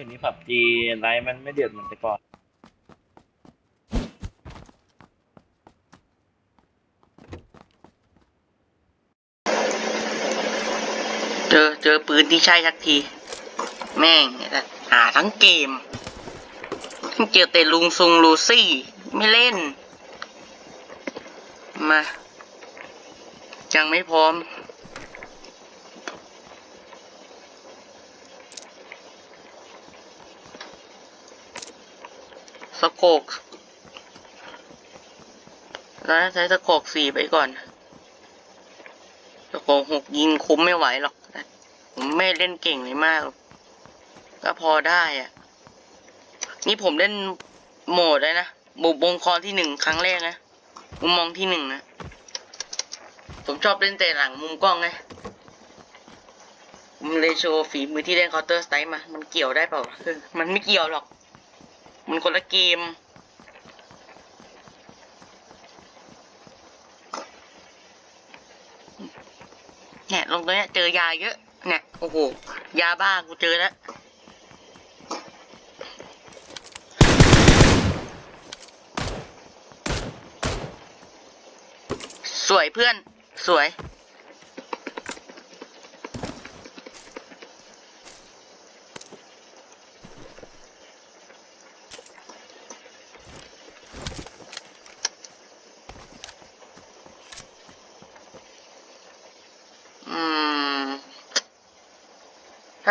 ดี๋ยวนี้ผับจีไลฟ์มันไม่เดือดเหมือนแต่ก่อน เจอเจอปืนที่ใช่สักที แม่งเนี่ยแหละหาทั้งเกมเจอแต่ลุงซุงลูซี่ ไม่เล่น มา ยังไม่พร้อม สโคกแล้วใช้สโคกสี่ไปก่อนสโคกหกยิงคุ้มไม่ไหวหรอก ผมไม่เล่นเก่งเลยมาก ก็พอได้อะนี่ผมเล่นโหมดเลยนะบุกวงคอที่หนึ่งครั้งแรกนะ มุมมองที่หนึ่งนะ ผมชอบเล่นแต่หลังมุมกล้องไงผมเลยโชว์ฝีมือที่เล่น Counter Strike มา มันเกี่ยวได้เปล่าคือมันไม่เกี่ยวหรอก มันคนละเกม เนี่ยลงตรงเนี้ยเจอยาเยอะ เนี่ย โอ้โห ยาบ้ากูเจอแล้วสวยเพื่อน สวย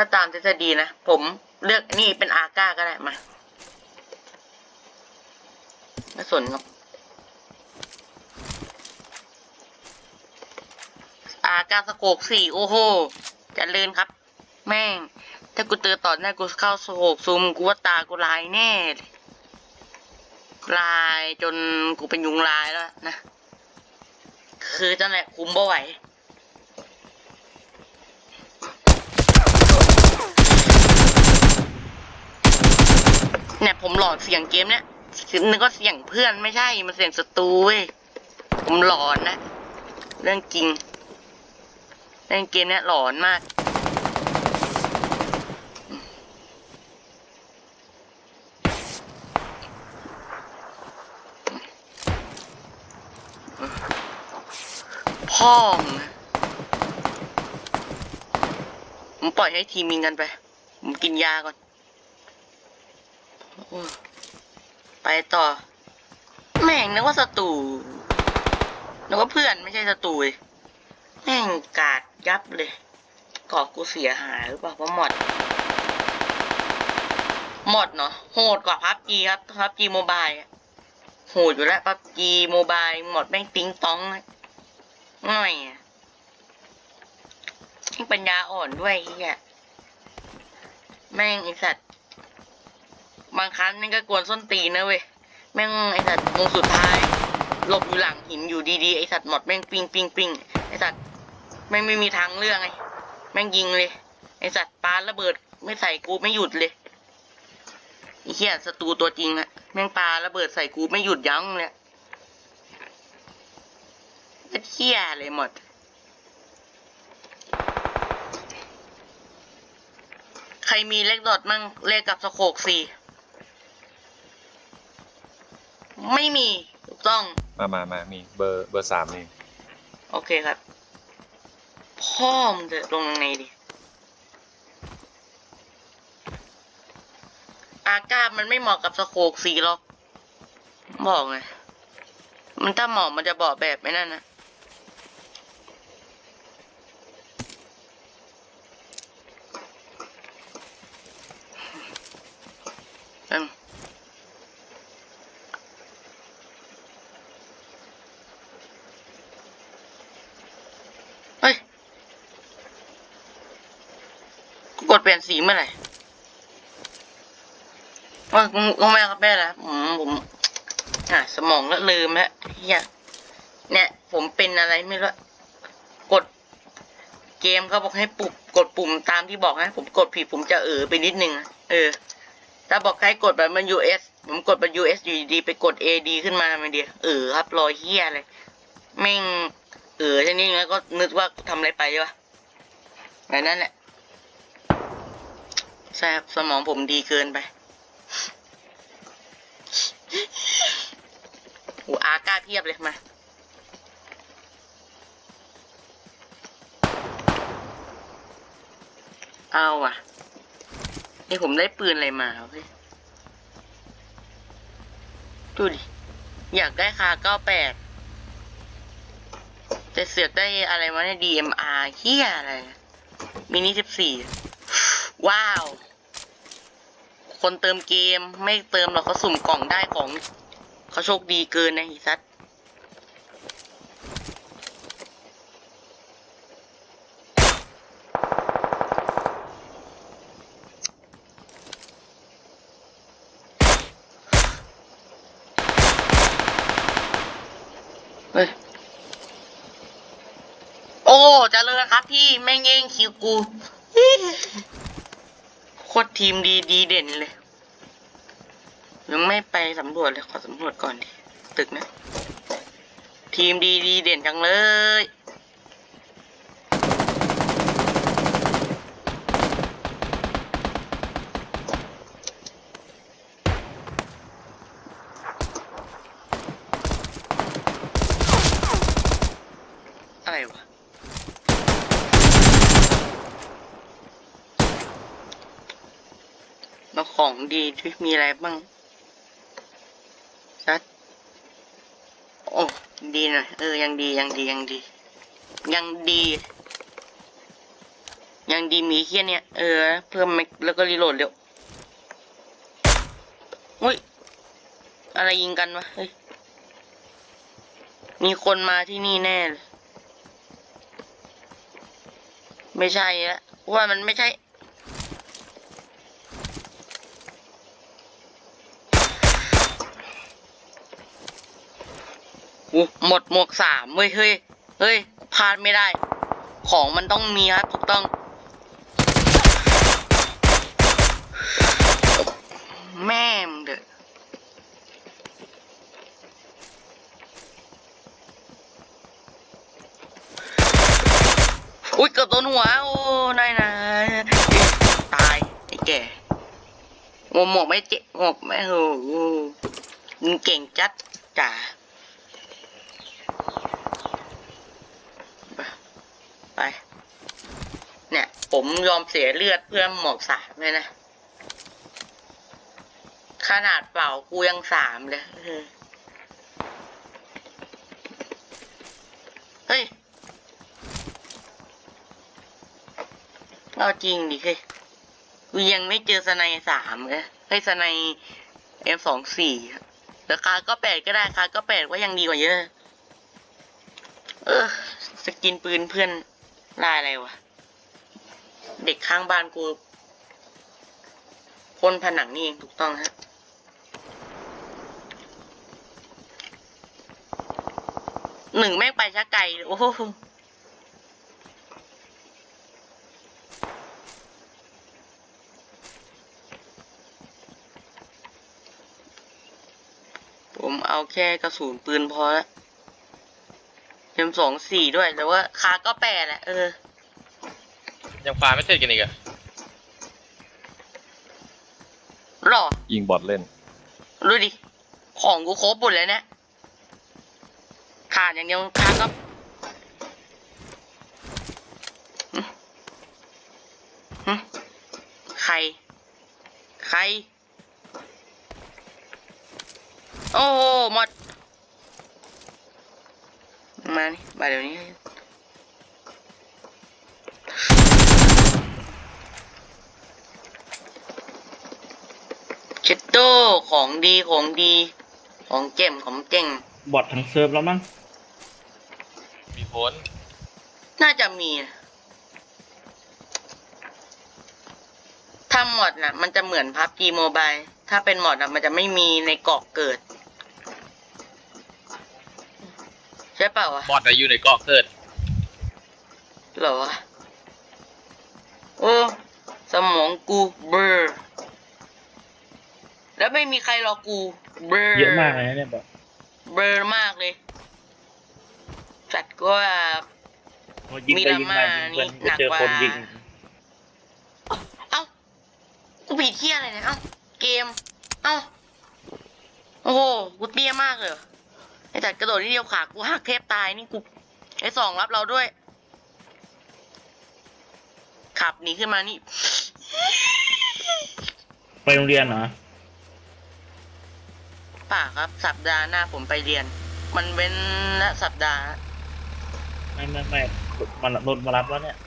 ถ้าตามทฤษฎีนะ ผมเลือกนี่เป็นอาก้าก็ได้มาไม่สนครับ อาก้าสโคกสี่โอ้โหจะเลินครับ แม่ง ถ้ากูเจอต่อหน้ากูเข้าสโคกซูมกูว่าตากูลายแน่ลยลายจนกูเป็นยุงลายแล้วนะ คือจังแหละคุมบ่ไหว เนี่ยผมหลอนเสียงเกมเนี่ยนึกว่าเสียงเพื่อนไม่ใช่ มันเสียงศัตรูเว้ย ผมหลอนนะ เรื่องจริงเล่นเกมเนี่ยหลอนมาก พ่อมึงผมปล่อยให้ทีมมิงกันไป ผมกินยาก่อน ไปต่อ แม่งนึกว่าศัตรูนึกว่าเพื่อนไม่ใช่ศัตรูแม่งกาดยับเลยกอกกูเสียหายหรือเปล่าเพราะหมด หมดเนาะโหดกว่าพับจีครับพับจีโมบายโหดอยู่แล้วพับจีโมบายหมดแม่งติ้งต้องง่อยอะแม่งปัญญาอ่อนด้วยไอ้เฮียแม่งไอสัตว์ บางครั้งนี่ก็กวนส้นตีนนะเว้ยแม่งไอสัตว์วงสุดท้ายหลบอยู่หลังหินอยู่ดีๆไอสัตว์หมดแม่งปิงปิงปิงไอสัตว์แม่งไม่มีทางเลือกไงแม่งยิงเลย ไอสัตว์ปาระเบิดไม่ใส่กูไม่หยุดเลยไอเหี้ยศัตรูตัวจริงอะแม่งปาระเบิดใส่กูไม่หยุดยั้งเลยเป็นเหี้ยเลยหมดใครมีเลขดอทมั่งเลขกับสโคกสี่ ไม่มีถูกต้อง มามามามีเบอร์เบอร์สามนี่โอเคครับ พ่อมนจะลงยังไงดิอากาศมันไม่เหมาะกับสโคกสีหรอก บอกไง มันถ้าเหมาะมันจะบอกแบบไม่นั่นนะเอิ่มเฮ้ย กูกดเป ลี่ยนสีเมื่อไหร่ว่ากูแม่ครับแม่ละผมผมอะสมองละลืมแล้วเฮียเนี่ย ผมเป็นอะไรไม่รู้กด เกมเขาบอกให้ปุบกดปุ่มตามที่บอกนะผมกดผิดผมจะเออไปนิดนึงเออ ถ้าบอกใครกดแบบมัน US ผมกดแบบ US อยู่ดีไปกด AD ขึ้นมาไม่เดียวเออครับรอยเฮียเลยแม่งเออทีนี้แล้วก็นึกว่าทำอะไรไปวะแบบนั้นแหละ ใช่ครับสมองผมดีเกินไปโอ้อาก้าเพียบเลยมาเอาอะนี่ผมได้ปืนอะไรมาวะเฮ้ยดูดิ อยากได้คาเก้าแปดแต่เสือกได้อะไรมาเนี่ย DMR เฮียอะไร มินิสิบสี่ว้าว คนเติมเกมไม่เติมหรอกเขาสุ่มกล่องได้ของเขาโชคดีเกินนะอีซัดเฮ้ยโอ้เจริญครับพี่แม่งแย่งคิวกู ตรทีมดีดีเด่นเลย ยังไม่ไปสำรวจเลย ขอสำรวจก่อนดิ ตึกนะ ทีมดีดีเด่นจังเลย แล้วของดีที่มีอะไรบ้างชัดโอ้ดีหน่อยเออยังดียังดียังดี ยังดี ยังดีมีเคียเนี่ยเออ เพิ่มแม็กแล้วก็รีโหลดเร็วอุ้ยอะไรยิงกันวะเฮ้ยมีคนมาที่นี่แน่เลยไม่ใช่ละว่ามันไม่ใช่ หมดหมวกสามเว้ยเฮ้ยเฮ้ยพลาดไม่ได้ ของมันต้องมีครับถูกต้อง แม่มเด้ออุ้ยเกือบโดนหัวโอ้นายนะตายไอ้แก่หมวกไม่เจ๊หมวกไม่โอ้โหมึงเก่งจัดจ๋า ไป เนี่ย ผมยอมเสียเลือดเพื่อหมวกสามเลยนะ ขนาดเปล่ากูยังสามเลยเฮ้ย เอาจริงดิเฮ้ยกูยังไม่เจอสไนสามเลยเฮ้ยสไนเอ็มสองสี่ราคาก็แปดก็ได้คาก็แปดก็ยังดีกว่าเยอะ เออ สกินปืนเพื่อนลายอะไรวะ เด็กข้างบ้านกูพ่นผนังนี่เองถูกต้องฮะหนึ่งแม่งไปชักไก่โอ้โหผมเอาแค่กระสุนปืนพอละเอ็มสองสี่ด้วย แต่ว่าคาก็แปดแหละเออ ยังฟาร์มไม่เสร็จกันอีกอะหรอ ยิงบอทเล่น ดูดิ ของกูครบหมดเลยเนี่ยขาดอย่างเดียวขาดก็หึหึใคร ใคร โอ้โหหมด มานี่มาเดี๋ยวนี้ เช็ดโต ของดีของดี ของเจ่มของเจ่งบอททั้งเซิร์ฟแล้วมั้งมีโพนน่าจะมีนะถ้าหมดน่ะ มันจะเหมือนพับจีโมบายถ้าเป็นหมดน่ะ มันจะไม่มีในเกาะเกิด ใช่เปล่าวะบอดอะอยู่ในเกาะเกิดเหรอวะโอ้สมองกูเบลอร์ แล้วไม่มีใครรอกู เบลอร์เยอะมากเลยนะเนี่ยบอทเบลอร์มากเลยจัดก็ว่า พอยิงไปยิงมายิงเพื่อนมีดราม่านี่ก็เจอคนหนักกว่ายิงเอ้าผิดเที่ยอะไรเนี่ยเอ้าเกม เอ้าโอ้โหกูเตี้ยมากเลยเหรอไอ้จัดกระโดดนิดเดียวขากูหักเทบตายนี่กูไอ้สองรับเราด้วย ขับหนีขึ้นมานี่ ไปโรงเรียนเหรอ ป่าครับ สัปดาห์หน้าผมไปเรียน มันเว้นละสัปดาห์ ไม่ไม่ไม่มันรถมารับแล้วเนี่ย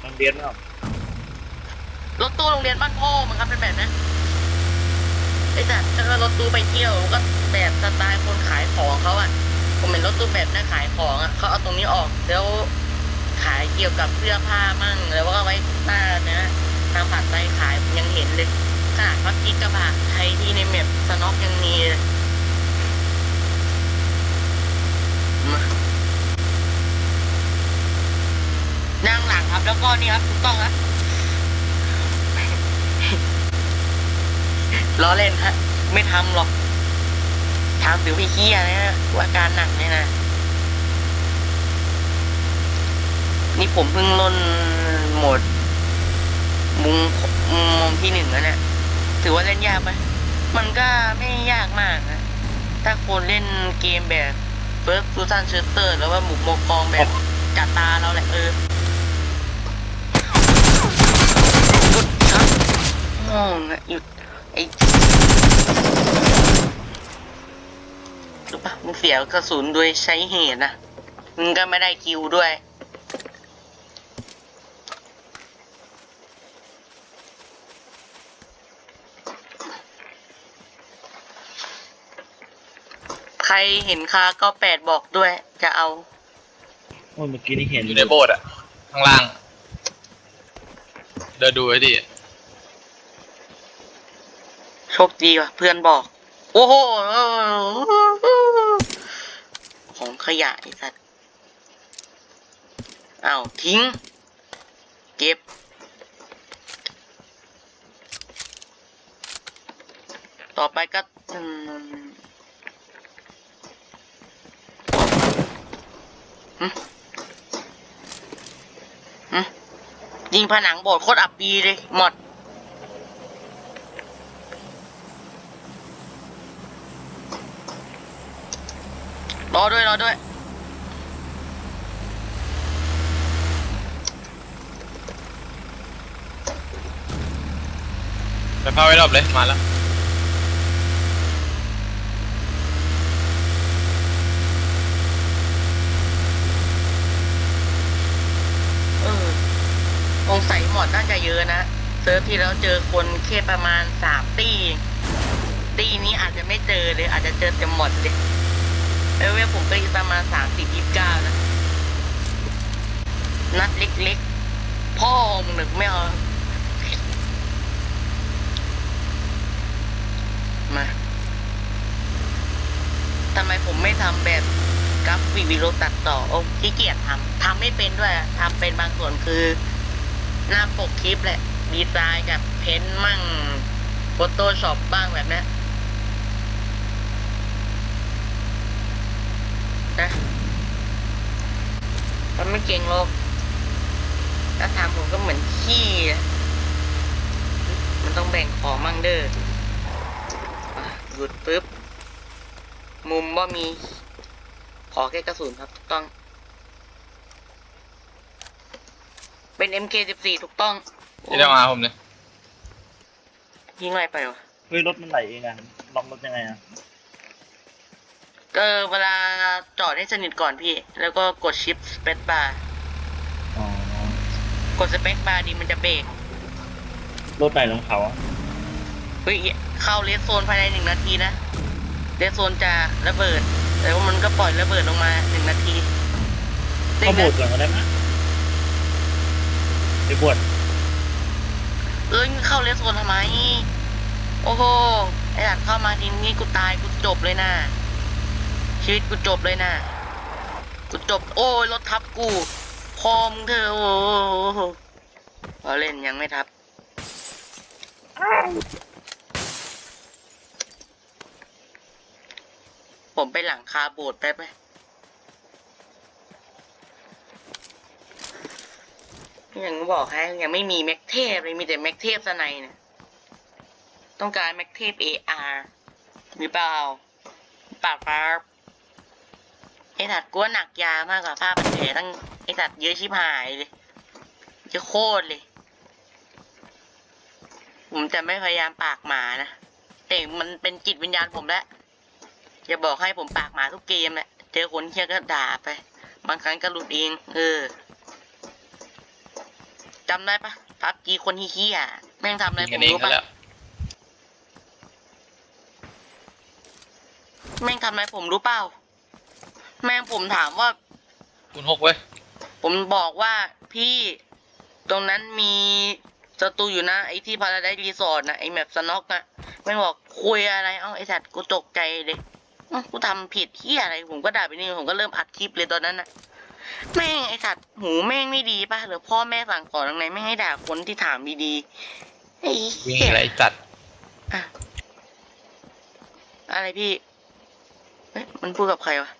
โรงเรียนเปล่ารถตู้โรงเรียนบ้านพ่อมันครับเป็นแบบนั้นไอ้จัดถ้าเกิดรถตู้ไปเที่ยวก็แบบสไตล์คนขายของเขาอะผมเห็นรถตู้แบบนั้นขายของอะเขาเอาตรงนี้ออกแล้วขายเกี่ยวกับเสื้อผ้ามั่งแล้วก็ไว้หน้านะทางผ่านไปขายยังเห็นเลย ขนาดพักกิกระบะไทยที่ในเมปสน็อกยังมีเลยมานั่งหลังครับ แล้วก็นี่ครับถูกต้องครับล้อเล่นฮะ ไม่ทำหรอกทำถึงพี่เคียนะว่าการหนักเนี่ยนะ นี่ผมเพิ่งล่นโหมดมุงมุมที่หนึ่งแล้วเนี่ย ถือว่าเล่นยากไหมมันก็ไม่ยากมากนะ ถ้าคนเล่นเกมแบบเฟิร์สซูซันเชสเตอร์แล้วว่าหมุกโมกองแบบจัดตาเราแหละเออกดครับมองอะหยุดไอ้รู้ปะมึงเสียกระสุนโดยใช้เหตุนะมึงก็ไม่ได้คิวด้วย รเห็นคาก็แปดบอกด้วย จะเอา โอ้ยเมื่อกี้นี่เห็นอยู่ในโบสถ์อะข้างล่าง เดินดูไว้ดิโชคดีว่ะ เพื่อนบอก โอ้โห ของขยะไอ้สัตว์อ้าวทิ้ง เก็บ ต่อไปก็อืมหึหึ ยิงผนังโบสถ์โคตรอับปีเลย หมด รอด้วย รอด้วย ไปพาไว้รอบเลย มาแล้ว สงสัยหมดน่าจะเยอะนะเซิร์ฟที่แล้วเจอคนแค่ประมาณสามตีตีนี้อาจจะไม่เจอเลยอาจจะเจอแต่หมดเลยเอเวลผมก็อยู่ประมาณสามสิบยี่สิบเก้านะนัดเล็กๆ พ่อมึงนึกไม่เอามาทำไมผมไม่ทำแบบกราฟิกวิดีโอตัดต่อโอ้ขี้เกียจทำทำไม่เป็นด้วยทำเป็นบางส่วนคือ หน้าปกคลิปแหละ ดีไซน์กับเพ้นท์มั่งโฟโต้ช็อปบ้างแบบนี้นะทำไม่เก่งหรอกถ้าทำผมก็เหมือนขี้ มันต้องแบ่งของมั่งเด้อหยุดปุ๊บ มุมว่ามี ขอแค่กระสุนครับถูกต้อง เป็น MK14 ถูกต้องที่ได้มาผมเนี่ยยิงอะไรไปวะเฮ้ยรถมันไหลเองอะล็อกรถยังไงอะเออเวลาจอดให้สนิทก่อนพี่ แล้วก็กดชิปสเปซบาร์อ๋อกดสเปซบาร์ดีมันจะเบรกรถไหลลงเขาอะเฮ้ยเข้าเลสโซนภายในหนึ่งนาทีนะเลสโซนจะระเบิดแล้วมันก็ปล่อยระเบิดลงมาหนึ่งนาทีเข้าโบสถ์ก่อนก็ได้ไหม ไปบวชเอ้ยเข้าเลสโซนทำไม โอ้โห ไอ้ดัดเข้ามาทีนี้กูตายกูจบเลยนะ ชีวิตกูจบเลยนะกูจบ โอ้ยรถทับกูพอมเธอโอ้โหเล่นยังไม่ทับ ผมไปหลังคาโบสถ์แป๊บไหม ยังบอกให้ยังไม่มีแม็กเทพเลยมีแต่แม็กเทพสไนเนี่ยต้องการแม็กเทป AR หรือเปล่าปาครับไอ้สัตว์กลัวหนักยามากกว่าผ้าพันแผลตั้งไอ้สัตว์เยอะชิบหายเลยเยอะโคตรเลย ผมจะไม่พยายามปากหมานะแต่มันเป็นจิตวิญญาณผมแล้วอย่าบอกให้ผมปากหมาทุกเกมแหละเจอคนเชี่ยก็ด่าไป บางครั้งก็หลุดเอง เออ จำได้ปะพับจีคนเฮี้ยๆแม่งทำอะไรยิงผกันมเองรู้กันปะแล้วแม่งทำอะไรผมรู้เปล่า แม่งผมถามว่า คุณหกเว้ย ผมบอกว่าพี่ตรงนั้นมีศัตรูอยู่นะ ไอ้ที่พาราไดรีสอร์ทนะไอ้แมปสน็อกอะแม่งบอกคุยอะไร เอ้าไอ้สัตว์กูตกใจเลยเอ้ากูทำผิดที่อะไร ผมก็ด่าไปนี่ผมก็เริ่มอัดคลิปเลยตอนนั้นนะ แม่งไอ้สัตว์หูแม่งไม่ดีป่ะหรือพ่อแม่สั่งสอนตรงไหนไม่ให้ด่าคนที่ถามดีๆไอ้วิ่งเหี้ยอะไรจัดอะอะไรพี่เฮ้ยมันพูดกับใครวะ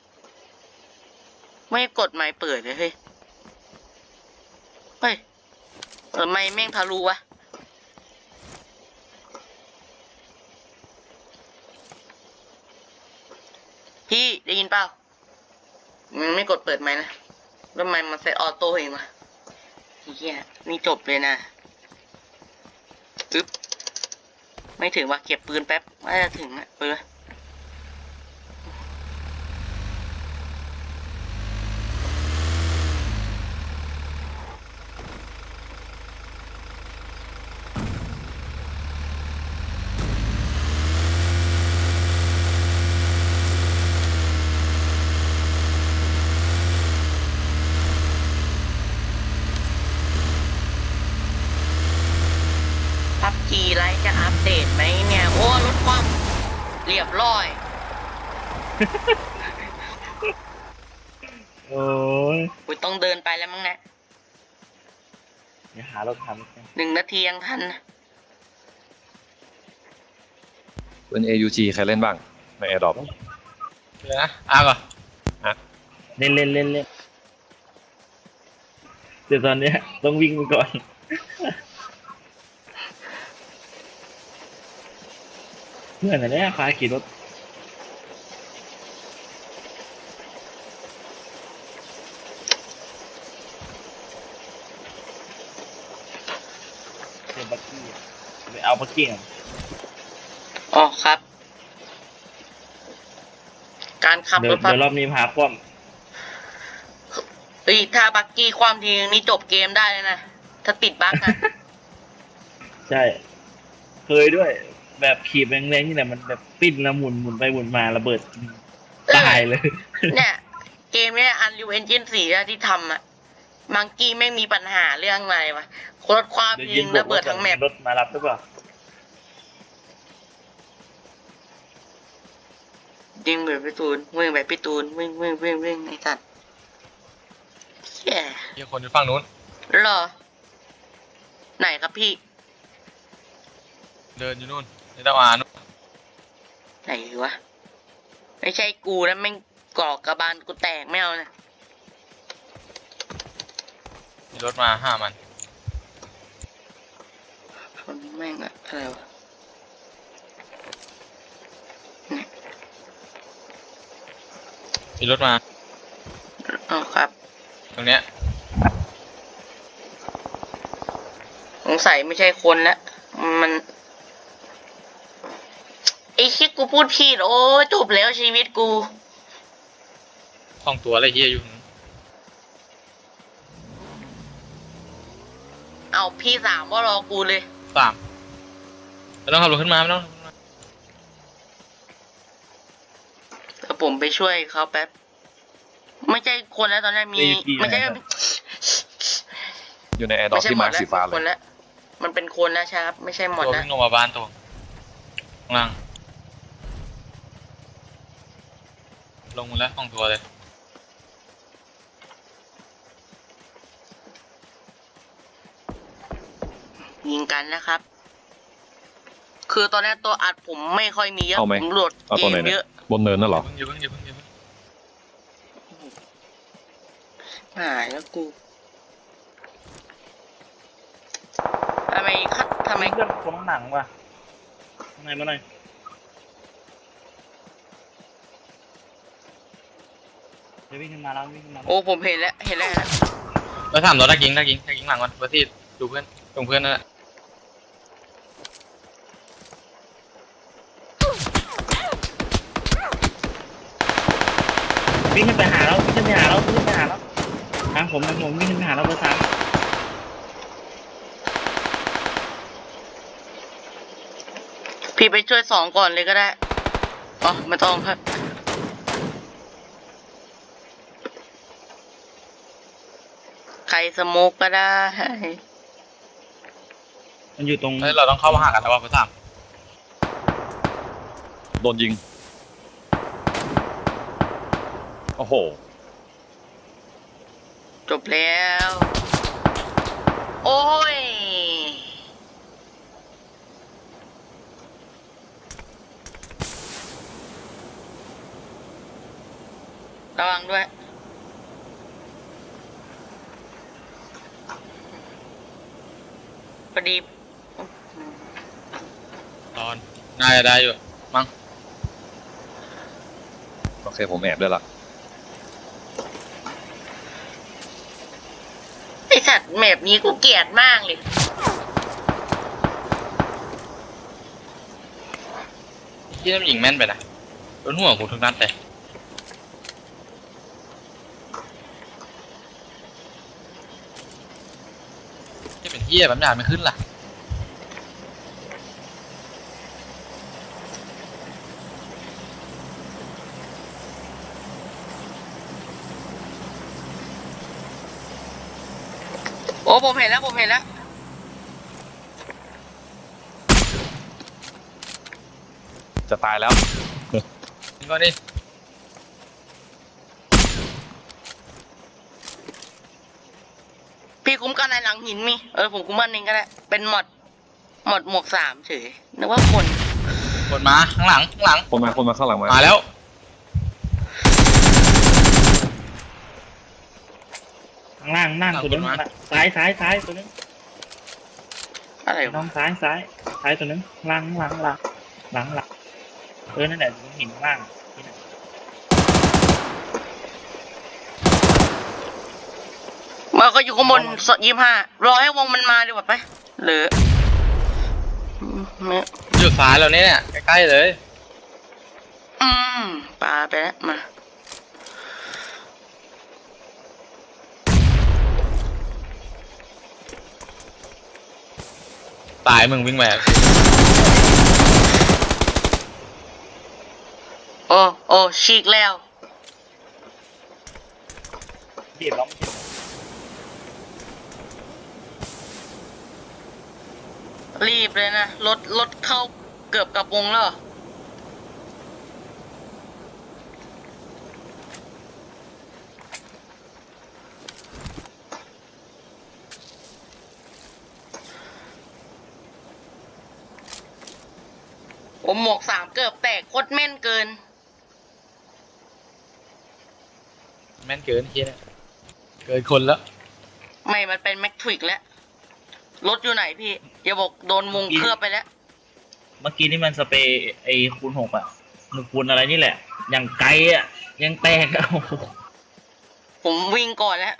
ไม่กดไมค์เปิดเลยเฮ้ยเฮ้ยเออไม่แม่งทะลุวะพี่ได้ยินเปล่ามันไม่กดเปิดไมค์นะ แล้วไมมันเซตออโต้เองวะเฮียนี่จบเลยนะอึ๊บไม่ถึงว่าเก็บปืนแป๊บไม่จะถึงอะเอ พับจีไลท์จะอัปเดตไหมเนี่ย โอ้รถคว่ำเรียบร้อย โอ้ยอุยต้องเดินไปแล้วมั้งเนะเดี๋ยวหารถทำหนึ่งนาทียังทันนะเป็น AUG ใครเล่นบ้าง ใน AirDrop เดี๋ยวนะอาก่อนเล่นเล่นเล่นเล่นเดี๋ยวตอนเนี้ยต้องวิ่งไปก่อน เพื่อนอะไรเนี่ยพาขี่รถเดี๋ยวบักกี้ไปเอาบักกี้ก่อนอ๋อครับ การขับเดี๋รยวถพับเดี๋ยวรอบนี้พาคว่เฮ้ยถ้าบักกี้ความทีนึงนี่จบเกมได้เลยนะ ถ้าติดบั๊กนะำใช่ เคยด้วย แบบขี่แรงๆนี่แหละมันแบบปิ้นแล้วหมุนหมุนไปหมุนมาระเบิดตายเลย เนี่ย เกมเนี้ย Unreal Engine 4อะที่ทำอะมังกี้ไม่มีปัญหาเรื่องอะไรวะรถความเดี๋ยวทียินึงงระเบิดทั้งแมปรถมารับหรือเปล่ายิงแบบพี่ตูนวิ่งแบบพี่ตูนวิ่งวิ่งวิ่งวิ่งไอ้สัตว์แย่เฮียคนอยู่ฝั่งนู้นเหรอ ไหนครับพี่ เดินอยู่นู่น ในตะวันนู่นไหนวะ ไม่ใช่กูนะแม่งกรอกกระบาลกูแตกไม่เอานะมีรถมาห้ามันชนแม่งอะอะไรวะมีรถมาอ๋อครับ ตรงเนี้ยสงสัยไม่ใช่คนละมันไอ้ คิดกูพูดผิดโอ้ยจบแล้วชีวิตกู ห้องตัวอะไรเฮียอยู่เอาพี่สามว่ารอกูเลย สามไม่ต้องขับรถขึ้นมาไม่ต้องขับรถขึ้นมาเดี๋ยวผมไปช่วยเขาแป๊บ ไม่ใช่คนแล้วตอนนี้มีไม่ใช่อยู่ในไม่ AirDrop ใช่ที่หมมาดร์คแล้วสีฟ้าคเลนย แล้วมันเป็นคนแล้วใช่ครับ ไม่ใช่หมดตัวแล้ววิ่งลงมาบ้านตัวข้างล่าง ลงมาแล้วห้องตัวเลย ยิงกันนะครับ คือตอนนี้ตัวอัดผมไม่ค่อยมีเยอะเอาไหม ผมโหลดเอาเกตัวไหนมเนี่เยยอะบนเนินน่ะเหรออย่าเพิ่งอย่าเพิ่งอย่าเพิ่งอย่าเพิ่งหายแล้วกูทำไมคัดทำไมเรื่องของหนังว่ะข้างในมาหน่อย เดี๋ยววิ่งขึ้นมาแล้ววิ่งขึ้นมาแล้วโอ้ผมเห็นแล้วเห็นแล้วเห็นแล้วเบอร์สามรถดักยิงดักยิงดักยิงหลังก่อนเบอร์สี่ดูเพื่อนตรงเพื่อนนั่นแหละวิ่งขึ้นไปหาเราวิ่งขึ้นไปหาเราวิ่งขึ้นไปหาเราทางผมทางผมวิ่งขึ้นไปหาเราเบอร์สามพี่ไปช่วยสองก่อนเลยก็ได้อ๋อไม่ต้องครับ ใคร สโมกก็ได้ มันอยู่ตรงเฮ้ยเราต้องเข้ามาหากันแล้วว่าเบอร์สามโดนยิง โอ้โห จบแล้ว โอ้ย ระวังด้วย พอดีตอนน่าจะได้อยู่มั้งโอเคผมแอบด้วยละไอสัตว์แมปนี้กูเกลียดมากเลย ที่น้ำยิงแม่นไปนะโดนหัวกูทุกนัดเลย เป็นเฮียแบบนี้ไม่ขึ้นล่ะ โอ้ผมเห็นแล้วผมเห็นแล้ว จะตายแล้ว ยิงก่อนดิ พี่ คุ้มกันในหลังหินมี เออผมคุ้มกันเองก็ได้เป็นหมดหมดหมวกสามเฉยนึกว่าคนคนมาข้างหลังข้างหลังคนมาคนมาข้างหลังมามาแล้ว ข้างล่างนั่งตัวนึงซ้ายซ้ายซ้ายตัวนึงอะไรน้วะองซ้ายซ้ายซ้ายตัวนึงหลังหลังหลังหลังหลังเออนั่นแหละตรงหินข้างล่างนี่น่ะ มา ก็อยู่ข้างบนสยี่ห้ารอให้วงมันมาดีกว่าไปหรืออืมไม่อยู่ซ้ายเราเนี่ยใกล้ๆเลย อืมปลาไปแล้วมาตายมึงวิ่งมาโอ้โอ้ฉีกแล้วเบียบแล้ว รีบเลยนะ รถ รถเข้าเกือบกับวงแล้วเหรอผมหมวกสามเกือบแตกโคตรแม่นเกิน แม่นเกินเฮียเนี่ยเกินคนแล้ว ไม่มันเป็นแม็กทริกแล้ว รถอยู่ไหนพี่อย่าบอกโดนวงเคลือบไปแล้ว เมื่อกี้นี่มันสเปรย์ไอ้คูณหกอะหนึ่งคูณอะไรนี่แหละ อย่างไกลอะยังแตกอะโอ้โหผมวิ่งก่อนแล้ว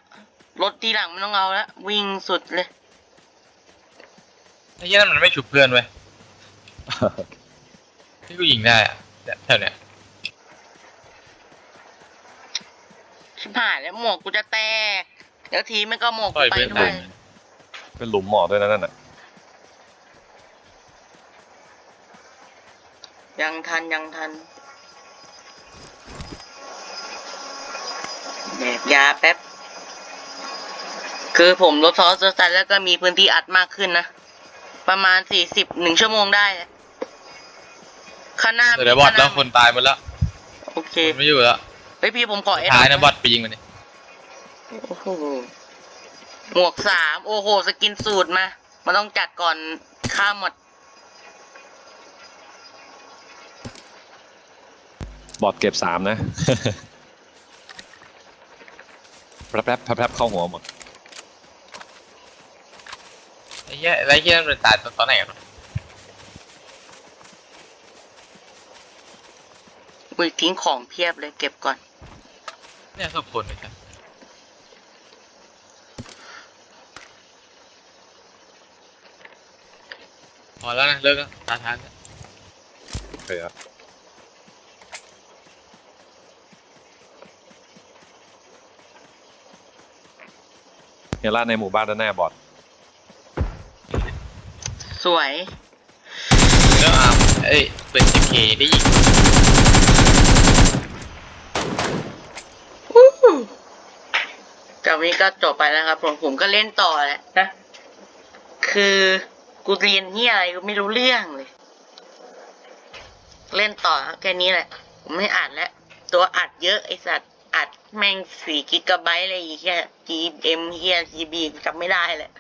รถทีหลังไม่ต้องเอาแล้ววิ่งสุดเลย ไอ้เฮียนั่นมันไม่ฉุบเพื่อนเว้ยที่กูยิงได้อะเนี่ยแถวเนี้ยชิบหายแล้วหมวกกูจะแตกเดี๋ยวทีไม่ก็หมวกต่กูอยไปเพื่อนด้ไปวย เป็นหลุมหมอด้วยนะนั่นน่ะยังทันยังทันแดกยาแป๊บ คือผมลดซอสตันแล้วก็มีพื้นที่อัดมากขึ้นนะ ประมาณสี่สิบหนึ่งชั่วโมงได้อะข้างหน้าเดี๋ยวบอทแล้วข้างหาคนตายหมดแล้วโอเคคนไม่อยู่แล้วเฮ้ยพี่ผมขอเอท้ายนะบอทไปยิงมันดิโอ้โห หมวกสามโอ้โห สกินสูตรมา มันต้องจัดก่อนข้ามหมด บอดเก็บสามนะ แป๊บแป๊บแป๊บแป๊บเข้าหัวหมดไอ้เหี้ยไอ้เหี้ยมันตายตอนไหนกันวะอุ้ยทิ้งของเพียบเลยเก็บก่อนเนี่ยก็ผลเลยครับ พอแล้วนะเลิกแล้วตาทานแล้วโอเคครับเนี่ยร้านในหมู่บ้านด้านหน้าบอดสวย แล้วอาร์มเอ้ยเปิดเคได้ยิงวู้จากนี้ก็จบไปแล้วครับผมผมก็เล่นต่อแหละนะ คือ กูเรียนที่อะไรกูไม่รู้เรื่องเลย เล่นต่อแค่นี้แหละไม่อัดแล้ว ตัวอัดเยอะไอสัตว์อัดแม่งสี่กิกะไบต์อะไรอีกแค่ GM เฮีย GB จำไม่ได้เลย